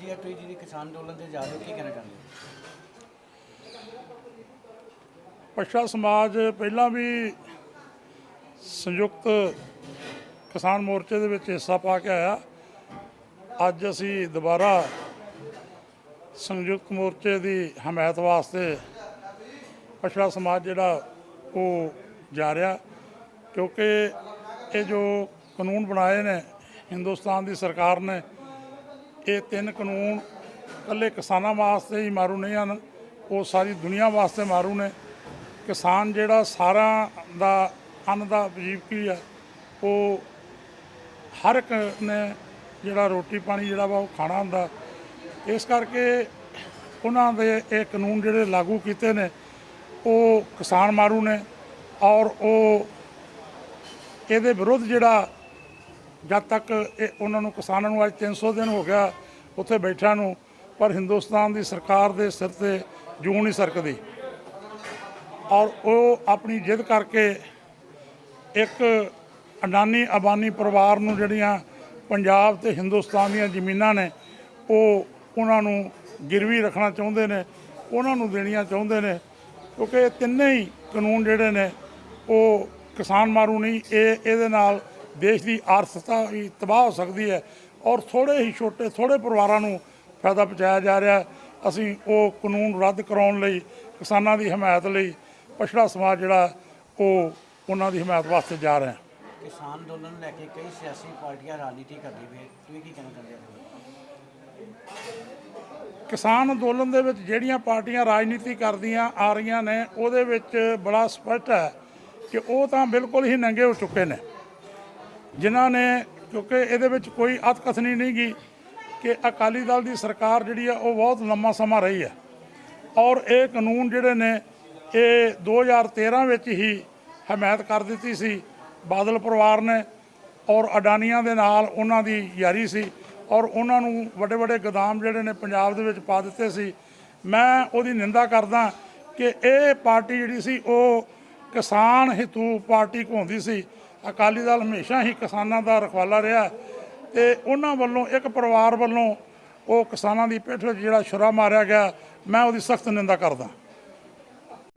ਜੀ ਅੱਜ ਤੁਸੀਂ ਜਿਹੜੀ ਕਿਸਾਨ ਅੰਦੋਲਨ ਤੇ ਜਾ ਰਹੇ ਹੋ, ਕੀ ਕਹਿਣਾ ਚਾਹੁੰਦੇ ਹੋ? ਪਛੜਾ ਸਮਾਜ ਪਹਿਲਾਂ ਵੀ ਸੰਯੁਕਤ ਕਿਸਾਨ ਮੋਰਚੇ ਦੇ ਵਿੱਚ ਹਿੱਸਾ ਪਾ ਕੇ ਆਇਆ। ਅੱਜ ਅਸੀਂ ਦੁਬਾਰਾ ਸੰਯੁਕਤ ਮੋਰਚੇ ਦੀ ਹਮਾਇਤ ਵਾਸਤੇ ਪਛੜਾ ਸਮਾਜ ਜਿਹੜਾ ਉਹ ਜਾ ਰਿਹਾ, ਕਿਉਂਕਿ ਇਹ ਜੋ ਕਾਨੂੰਨ ਬਣਾਏ ਨੇ, ਹਿੰਦੁਸਤਾਨ ਦੀ ਸਰਕਾਰ ਨੇ ਇਹ ਤਿੰਨ ਕਾਨੂੰਨ ਇਕੱਲੇ ਕਿਸਾਨਾਂ ਵਾਸਤੇ ਹੀ ਮਾਰੂ ਨਹੀਂ ਹਨ, ਉਹ ਸਾਰੀ ਦੁਨੀਆ ਵਾਸਤੇ ਮਾਰੂ ਨੇ। ਕਿਸਾਨ ਜਿਹੜਾ ਸਾਰਾ ਦਾ ਅੰਨ ਦਾ ਵਜੀਵਕੀ ਆ ਉਹ ਹਰ ਇੱਕ ਨੇ ਜਿਹੜਾ ਰੋਟੀ ਪਾਣੀ ਜਿਹੜਾ ਵਾ ਉਹ ਖਾਣਾ ਹੁੰਦਾ। ਇਸ ਕਰਕੇ ਉਹਨਾਂ ਦੇ ਇਹ ਕਾਨੂੰਨ ਜਿਹੜੇ ਲਾਗੂ ਕੀਤੇ ਨੇ, ਉਹ ਕਿਸਾਨ ਮਾਰੂ ਨੇ ਔਰ ਉਹ ਇਹਦੇ ਵਿਰੁੱਧ ਜਿਹੜਾ ਜਦ ਤੱਕ ਇਹ ਉਹਨਾਂ ਨੂੰ ਕਿਸਾਨਾਂ ਨੂੰ ਅੱਜ 300 ਦਿਨ ਹੋ ਗਿਆ ਉੱਥੇ ਬੈਠਿਆਂ ਨੂੰ, ਪਰ ਹਿੰਦੁਸਤਾਨ ਦੀ ਸਰਕਾਰ ਦੇ ਸਿਰ ਤੇ ਜੂੰ ਨਹੀਂ ਸਰਕਦੀ। ਔਰ ਉਹ ਆਪਣੀ ਜਿੱਦ ਕਰਕੇ ਇੱਕ ਅਡਾਨੀ ਅਬਾਨੀ ਪਰਿਵਾਰ ਨੂੰ ਜਿਹੜੀਆਂ ਪੰਜਾਬ ਤੇ ਹਿੰਦੁਸਤਾਨ ਦੀਆਂ ਜ਼ਮੀਨਾਂ ਨੇ, ਉਹ ਉਹਨਾਂ ਨੂੰ ਗਿਰਵੀ ਰੱਖਣਾ ਚਾਹੁੰਦੇ ਨੇ, ਉਹਨਾਂ ਨੂੰ ਦੇਣੀਆਂ ਚਾਹੁੰਦੇ ਨੇ, ਕਿਉਂਕਿ ਇਹ ਤਿੰਨੇ ਹੀ ਕਾਨੂੰਨ ਜਿਹੜੇ ਨੇ, ਉਹ ਕਿਸਾਨ ਮਾਰੂ ਨਹੀਂ, ਇਹ, ਇਹਦੇ ਨਾਲ ਦੇਸ਼ ਦੀ ਆਰਥਿਕਤਾ ਵੀ ਤਬਾਹ ਹੋ ਸਕਦੀ ਹੈ ਔਰ ਥੋੜੇ ਹੀ ਛੋਟੇ ਥੋੜੇ ਪਰਿਵਾਰਾਂ ਨੂੰ ਫਾਇਦਾ ਪਹੁੰਚਾਇਆ ਜਾ ਰਿਹਾ ਅਸੀਂ ਉਹ ਕਾਨੂੰਨ ਰੱਦ ਕਰਾਉਣ ਲਈ ਕਿਸਾਨਾਂ ਦੀ ਹਮਾਇਤ ਲਈ ਪਛੜਾ ਸਮਾਜ ਜਿਹੜਾ ਉਹ ਉਹਨਾਂ ਦੀ ਹਮਾਇਤ ਵਾਸਤੇ ਜਾ ਰਿਹਾ ਕਿਸਾਨ ਅੰਦੋਲਨ ਲੈ ਕੇ ਕਈ ਸਿਆਸੀ ਪਾਰਟੀਆਂ ਰਾਜਨੀਤੀ ਕਰਦੀ ਪਈ ਤੁਸੀਂ ਕੀ ਕਹਿਣਾ ਚਾਹੁੰਦੇ ਹੋ? ਕਿਸਾਨ ਅੰਦੋਲਨ ਦੇ ਵਿੱਚ ਜਿਹੜੀਆਂ ਪਾਰਟੀਆਂ ਰਾਜਨੀਤੀ ਕਰਦੀਆਂ ਆ ਰਹੀਆਂ ਨੇ ਉਹਦੇ ਵਿੱਚ ਬੜਾ ਸਪਸ਼ਟ ਹੈ ਕਿ ਉਹ ਤਾਂ ਬਿਲਕੁਲ ਹੀ ਨੰਗੇ ਹੋ ਚੁੱਕੇ ਨੇ। ਜਿਨ੍ਹਾਂ ਨੇ, ਕਿਉਂਕਿ ਇਹਦੇ ਵਿੱਚ ਕੋਈ ਅਤਕਥਨੀ ਨਹੀਂ ਗਈ ਕਿ ਅਕਾਲੀ ਦਲ ਦੀ ਸਰਕਾਰ ਜਿਹੜੀ ਆ, ਉਹ ਬਹੁਤ ਲੰਮਾ ਸਮਾਂ ਰਹੀ ਹੈ ਔਰ ਇਹ ਕਾਨੂੰਨ ਜਿਹੜੇ ਨੇ, ਇਹ 2013 ਵਿੱਚ ਹੀ ਹਮਾਇਤ ਕਰ ਦਿੱਤੀ ਸੀ। ਬਾਦਲ ਪਰਿਵਾਰ ਨੇ ਔਰ ਅਡਾਨੀਆਂ ਦੇ ਨਾਲ ਉਹਨਾਂ ਦੀ ਯਾਰੀ ਸੀ। ਔਰ ਉਹਨਾਂ ਨੂੰ ਵੱਡੇ ਵੱਡੇ ਗੋਦਾਮ ਜਿਹੜੇ ਨੇ ਪੰਜਾਬ ਦੇ ਵਿੱਚ ਪਾ ਦਿੱਤੇ ਸੀ। ਮੈਂ ਉਹਦੀ ਨਿੰਦਾ ਕਰਦਾ ਕਿ ਇਹ ਪਾਰਟੀ ਜਿਹੜੀ ਸੀ, ਉਹ ਕਿਸਾਨ ਹਿਤੂ ਪਾਰਟੀ ਘੁੰਦੀ ਸੀ। ਅਕਾਲੀ ਦਲ ਹਮੇਸ਼ਾ ਹੀ ਕਿਸਾਨਾਂ ਦਾ ਰਖਵਾਲਾ ਰਿਹਾ ਤੇ ਉਹਨਾਂ ਵੱਲੋਂ, ਇੱਕ ਪਰਿਵਾਰ ਵੱਲੋਂ ਉਹ ਕਿਸਾਨਾਂ ਦੀ ਪਿੱਠ ਵਿੱਚ ਜਿਹੜਾ ਛੁਰਾ ਮਾਰਿਆ ਗਿਆ, ਮੈਂ ਉਹਦੀ ਸਖਤ ਨਿੰਦਾ ਕਰਦਾ।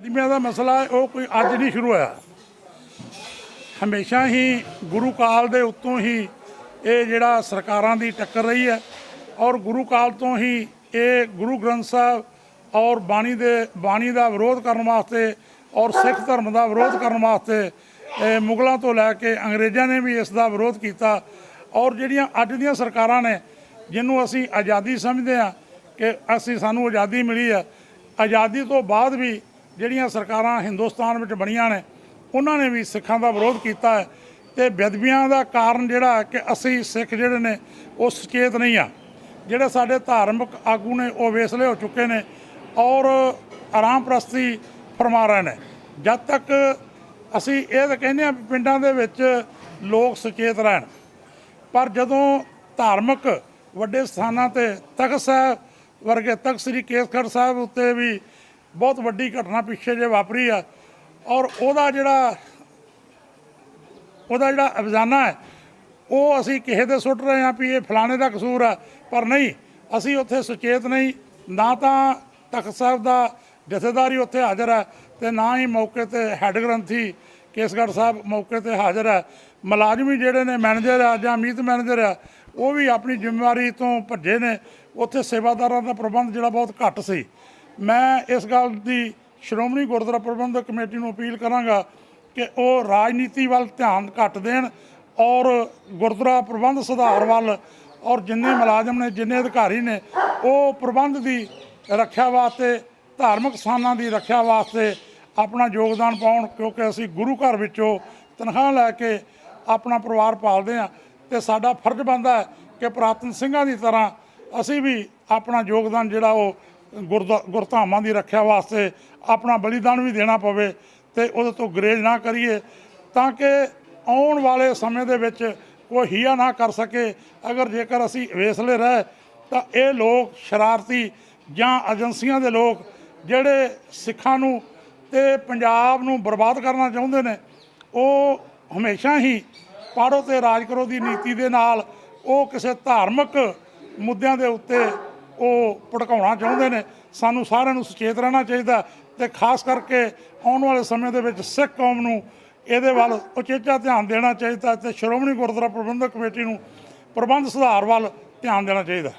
ਦਿਮਿਆਂ ਦਾ ਮਸਲਾ ਉਹ ਕੋਈ ਅੱਜ ਨਹੀਂ ਸ਼ੁਰੂ ਹੋਇਆ। ਹਮੇਸ਼ਾ ਹੀ ਗੁਰੂ ਕਾਲ ਦੇ ਉੱਤੋਂ ਹੀ ਇਹ ਜਿਹੜਾ ਸਰਕਾਰਾਂ ਦੀ ਟੱਕਰ ਰਹੀ ਹੈ ਔਰ ਗੁਰੂ ਕਾਲ ਤੋਂ ਹੀ ਇਹ ਗੁਰੂ ਗ੍ਰੰਥ ਸਾਹਿਬ ਔਰ ਬਾਣੀ ਦੇ, ਬਾਣੀ ਦਾ ਵਿਰੋਧ ਕਰਨ ਵਾਸਤੇ ਔਰ ਸਿੱਖ ਧਰਮ ਦਾ ਵਿਰੋਧ ਕਰਨ ਵਾਸਤੇ ਮੁਗਲਾਂ ਤੋਂ ਲੈ ਕੇ ਅੰਗਰੇਜ਼ਾਂ ਨੇ ਵੀ ਇਸ ਦਾ ਵਿਰੋਧ ਕੀਤਾ। ਔਰ ਜਿਹੜੀਆਂ ਅੱਜ ਦੀਆਂ ਸਰਕਾਰਾਂ ਨੇ, ਜਿਹਨੂੰ ਅਸੀਂ ਆਜ਼ਾਦੀ ਸਮਝਦੇ ਆ ਕਿ ਅਸੀਂ, ਸਾਨੂੰ ਆਜ਼ਾਦੀ ਮਿਲੀ ਆ ਆਜ਼ਾਦੀ ਤੋਂ ਬਾਅਦ ਵੀ ਜਿਹੜੀਆਂ ਸਰਕਾਰਾਂ ਹਿੰਦੁਸਤਾਨ ਵਿੱਚ ਬਣੀਆਂ ਨੇ, ਉਹਨਾਂ ਨੇ ਵੀ ਸਿੱਖਾਂ ਦਾ ਵਿਰੋਧ ਕੀਤਾ ਹੈ। ਤੇ ਬੇਅਦਬੀਆਂ ਦਾ ਕਾਰਨ ਜਿਹੜਾ ਕਿ ਅਸੀਂ ਸਿੱਖ ਜਿਹੜੇ ਨੇ, ਉਹ ਸੁਚੇਤ ਨਹੀਂ ਆ। ਜਿਹੜੇ ਸਾਡੇ ਧਾਰਮਿਕ ਆਗੂ ਨੇ, ਉਹ ਵੇਸਲੇ ਹੋ ਚੁੱਕੇ ਨੇ ਔਰ ਆਰਾਮ ਪ੍ਰਸਤੀ ਫਰਮਾ ਰਹੇ ਨੇ। ਜਦ ਤੱਕ ਅਸੀਂ ਇਹ ਤਾਂ ਕਹਿੰਦੇ ਆ ਵੀ ਪਿੰਡਾਂ ਦੇ ਵਿੱਚ ਲੋਕ ਸੁਚੇਤ ਰਹਿਣ। ਪਰ ਜਦੋਂ ਧਾਰਮਿਕ ਵੱਡੇ ਸਥਾਨਾਂ ਤੇ ਤਖਤ ਸਾਹਿਬ ਵਰਗੇ ਤਖਤ ਸ੍ਰੀ ਕੇਸਗੜ੍ਹ ਸਾਹਿਬ ਉੱਤੇ ਵੀ ਬਹੁਤ ਵੱਡੀ ਘਟਨਾ ਪਿੱਛੇ ਜੇ ਵਾਪਰੀ ਆ ਔਰ ਉਹਦਾ ਜਿਹੜਾ ਉਹਦਾ ਜਿਹੜਾ ਅਫਜ਼ਾਨਾ ਹੈ, ਉਹ ਅਸੀਂ ਕਿਸੇ ਦੇ ਸੁੱਟ ਰਹੇ ਹਾਂ ਵੀ ਇਹ ਫਲਾਣੇ ਦਾ ਕਸੂਰ ਆ, ਪਰ ਨਹੀਂ, ਅਸੀਂ ਉੱਥੇ ਸੁਚੇਤ ਨਹੀਂ। ਨਾ ਤਾਂ ਤਖਤ ਸਾਹਿਬ ਦਾ ਜਥੇਦਾਰੀ ਉੱਥੇ ਹਾਜ਼ਰ ਹੈ ਤੇ ਨਾ ਹੀ ਮੌਕੇ ਤੇ ਹੈੱਡ ਗ੍ਰੰਥੀ ਕੇਸਗੜ੍ਹ ਸਾਹਿਬ ਮੌਕੇ ਤੇ ਹਾਜ਼ਰ ਹੈ। ਮੁਲਾਜ਼ਮੀ ਜਿਹੜੇ ਨੇ ਮੈਨੇਜਰ ਆ ਜਾਂ ਮੀਤ ਮੈਨੇਜਰ ਆ, ਉਹ ਵੀ ਆਪਣੀ ਜ਼ਿੰਮੇਵਾਰੀ ਤੋਂ ਭੱਜੇ ਨੇ। ਉੱਥੇ ਸੇਵਾਦਾਰਾਂ ਦਾ ਪ੍ਰਬੰਧ ਜਿਹੜਾ ਬਹੁਤ ਘੱਟ ਸੀ। ਮੈਂ ਇਸ ਗੱਲ ਦੀ ਸ਼੍ਰੋਮਣੀ ਗੁਰਦੁਆਰਾ ਪ੍ਰਬੰਧਕ ਕਮੇਟੀ ਨੂੰ ਅਪੀਲ ਕਰਾਂਗਾ ਕਿ ਉਹ ਰਾਜਨੀਤੀ ਵੱਲ ਧਿਆਨ ਘੱਟ ਦੇਣ ਔਰ ਗੁਰਦੁਆਰਾ ਪ੍ਰਬੰਧ ਸੁਧਾਰ ਵੱਲ ਔਰ ਜਿੰਨੇ ਮੁਲਾਜ਼ਮ ਨੇ, ਜਿੰਨੇ ਅਧਿਕਾਰੀ ਨੇ, ਉਹ ਪ੍ਰਬੰਧ ਦੀ ਰੱਖਿਆ ਵਾਸਤੇ ਧਾਰਮਿਕ ਸਥਾਨਾਂ ਦੀ ਰੱਖਿਆ ਵਾਸਤੇ ਆਪਣਾ ਯੋਗਦਾਨ ਪਾਉਣ, ਕਿਉਂਕਿ ਅਸੀਂ ਗੁਰੂ ਘਰ ਵਿੱਚੋਂ ਤਨਖਾਹ ਲੈ ਕੇ ਆਪਣਾ ਪਰਿਵਾਰ ਪਾਲਦੇ ਹਾਂ ਤੇ ਸਾਡਾ ਫਰਜ਼ ਬਣਦਾ ਹੈ ਕਿ ਪ੍ਰਾਤਨ ਸਿੰਘਾਂ ਦੀ ਤਰ੍ਹਾਂ ਅਸੀਂ ਵੀ ਆਪਣਾ ਯੋਗਦਾਨ ਜਿਹੜਾ ਉਹ ਗੁਰਦਾ, ਗੁਰਧਾਮਾਂ ਦੀ ਰੱਖਿਆ ਵਾਸਤੇ ਆਪਣਾ ਬਲੀਦਾਨ ਵੀ ਦੇਣਾ ਪਵੇ ਤੇ ਉਹਦੇ ਤੋਂ ਗਰੇਜ ਨਾ ਕਰੀਏ, ਤਾਂ ਕਿ ਆਉਣ ਵਾਲੇ ਸਮੇਂ ਦੇ ਵਿੱਚ ਕੋਈ ਹੀਆ ਨਾ ਕਰ ਸਕੇ। ਅਗਰ ਜੇਕਰ ਅਸੀਂ ਵੇਸਲੇ ਰਹੇ, ਤਾਂ ਇਹ ਲੋਕ ਸ਼ਰਾਰਤੀ ਜਾਂ ਏਜੰਸੀਆਂ ਦੇ ਲੋਕ ਜਿਹੜੇ ਸਿੱਖਾਂ ਨੂੰ ਤੇ ਪੰਜਾਬ ਨੂੰ ਬਰਬਾਦ ਕਰਨਾ ਚਾਹੁੰਦੇ ਨੇ, ਉਹ ਹਮੇਸ਼ਾ ਹੀ ਪਾੜੋ ਤੇ ਰਾਜ ਕਰੋ ਦੀ ਨੀਤੀ ਦੇ ਨਾਲ ਉਹ ਕਿਸੇ ਧਾਰਮਿਕ ਮੁੱਦਿਆਂ ਦੇ ਉੱਤੇ ਉਹ ਭੜਕਾਉਣਾ ਚਾਹੁੰਦੇ ਨੇ। ਸਾਨੂੰ ਸਾਰਿਆਂ ਨੂੰ ਸੁਚੇਤ ਰਹਿਣਾ ਚਾਹੀਦਾ ਤੇ ਖਾਸ ਕਰਕੇ ਆਉਣ ਵਾਲੇ ਸਮੇਂ ਦੇ ਵਿੱਚ ਸਿੱਖ ਕੌਮ ਨੂੰ ਇਹਦੇ ਵੱਲ ਉਚੇਚਾ ਧਿਆਨ ਦੇਣਾ ਚਾਹੀਦਾ ਤੇ ਸ਼੍ਰੋਮਣੀ ਗੁਰਦੁਆਰਾ ਪ੍ਰਬੰਧਕ ਕਮੇਟੀ ਨੂੰ ਪ੍ਰਬੰਧ ਸੁਧਾਰ ਵੱਲ ਧਿਆਨ ਦੇਣਾ ਚਾਹੀਦਾ।